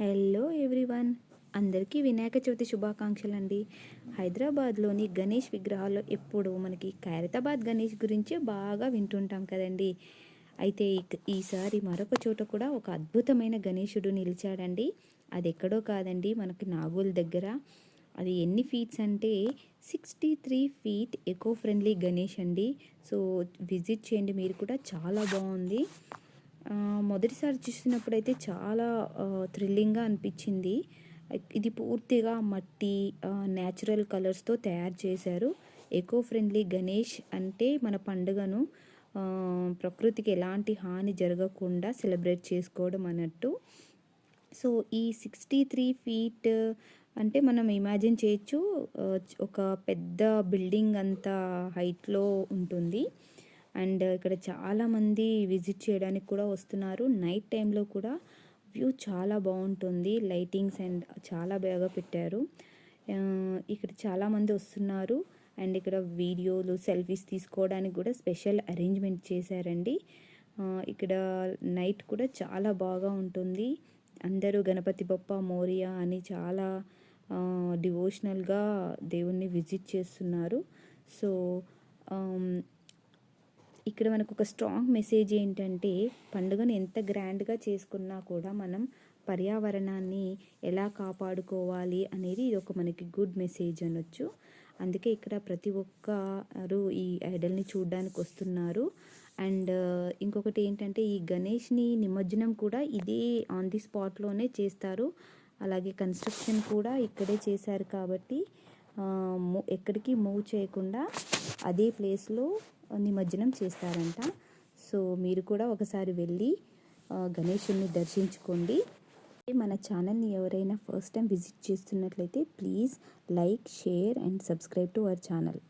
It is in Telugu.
Hello everyone. అందరికీ వినాయక చవితి శుభాకాంక్షలు అండి హైదరాబాద్లోని గణేష్ విగ్రహాల్లో ఎప్పుడు మనకి ఖైరతాబాద్ గణేష్ గురించి బాగా వింటుంటాం కదండి. అయితే ఈసారి మరొక చోట కూడా ఒక అద్భుతమైన గణేశుడు నిలిచాడండి. అది ఎక్కడో కాదండి మనకి నాగోల్ దగ్గర. అది ఎన్ని ఫీట్స్ అంటే sixty three feet eco friendly Ganesh అండి. సో విజిట్ చేయండి మీరు కూడా. చాలా బాగుంది. మొదటిసారి చూసినప్పుడు అయితే చాలా థ్రిల్లింగ్గా అనిపించింది. ఇది పూర్తిగా మట్టి న్యాచురల్ కలర్స్తో తయారు చేశారు. ఎకో ఫ్రెండ్లీ గణేష్ అంటే మన పండుగను ప్రకృతికి ఎలాంటి హాని జరగకుండా సెలబ్రేట్ చేసుకోవడం అన్నట్టు. సో ఈ సిక్స్టీ త్రీ ఫీట్ అంటే మనం ఇమాజిన్ చేయొచ్చు ఒక పెద్ద బిల్డింగ్ అంత హైట్లో ఉంటుంది. అండ్ ఇక్కడ చాలామంది విజిట్ చేయడానికి కూడా వస్తున్నారు. నైట్ టైంలో కూడా వ్యూ చాలా బాగుంటుంది. లైటింగ్స్ అండ్ చాలా బాగా పెట్టారు. ఇక్కడ చాలామంది వస్తున్నారు. అండ్ ఇక్కడ వీడియోలు సెల్ఫీస్ తీసుకోవడానికి కూడా స్పెషల్ అరేంజ్మెంట్ చేశారండి. ఇక్కడ నైట్ కూడా చాలా బాగా ఉంటుంది. అందరూ గణపతి బొప్ప మోరియా అని చాలా డివోషనల్గా దేవుణ్ణి విజిట్ చేస్తున్నారు. సో ఇక్కడ మనకు ఒక స్ట్రాంగ్ మెసేజ్ ఏంటంటే పండుగను ఎంత గ్రాండ్గా చేసుకున్నా కూడా మనం పర్యావరణాన్ని ఎలా కాపాడుకోవాలి అనేది ఇది ఒక మనకి గుడ్ మెసేజ్ అనొచ్చు. అందుకే ఇక్కడ ప్రతి ఒక్కరు ఈ ఐడల్ని చూడడానికి వస్తున్నారు. అండ్ ఇంకొకటి ఏంటంటే ఈ గణేష్ని నిమజ్జనం కూడా ఇదే ఆన్ ది స్పాట్లోనే చేస్తారు. అలాగే కన్స్ట్రక్షన్ కూడా ఇక్కడే చేశారు కాబట్టి మూ- ఎక్కడికి మూవ్ చేయకుండా అదే ప్లేస్లో నిమజ్జనం చేస్తారంట. సో మీరు కూడా ఒకసారి వెళ్ళి గణేషుని దర్శించుకోండి. మన ఛానల్ని ఎవరైనా ఫస్ట్ టైం విజిట్ చేస్తున్నట్లయితే please like share and subscribe to our channel.